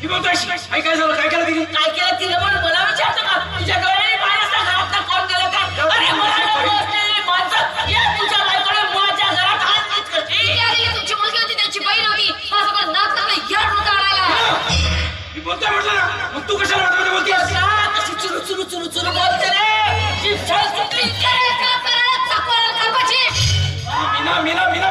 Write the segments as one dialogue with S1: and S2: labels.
S1: मी म्हणतोय काय काय झालं? काय केलं तिने?
S2: काय केलं तिला पण मला विचारतं का? तुझ्या डोळ्याने पाहिलंस ना घरातलं कोण केलं का अरे मला नको
S3: तुमची मुलगी त्याची बहीण होती. मला सगळं नाक लागलं यार होता
S2: चुरू चुरू चुरू चुरू बोलते रे? जीभ छाल सुटली
S1: मीना मीना मीना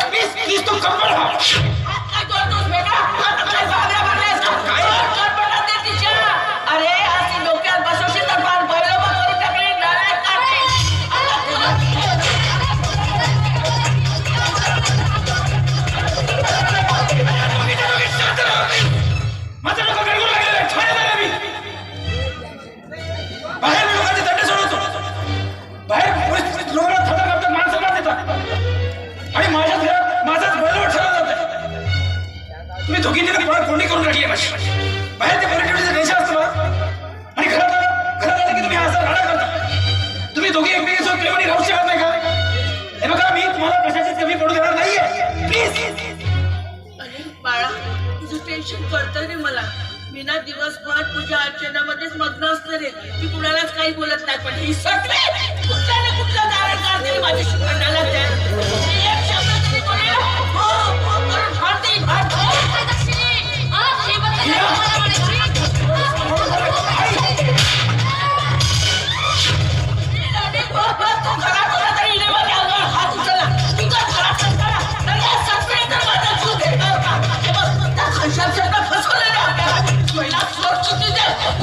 S1: टेन्शन
S2: कळतं रे मला. मी ना दिवसभर तुझ्या अर्चनामध्येच मग्न असणारे मी कुणालाच काही बोलत नाही पण ही सगळे कुठल्या ना कुठल्या कारण माझ्या शिकवणाला त्या.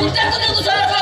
S3: Não
S1: tem todo
S4: mundo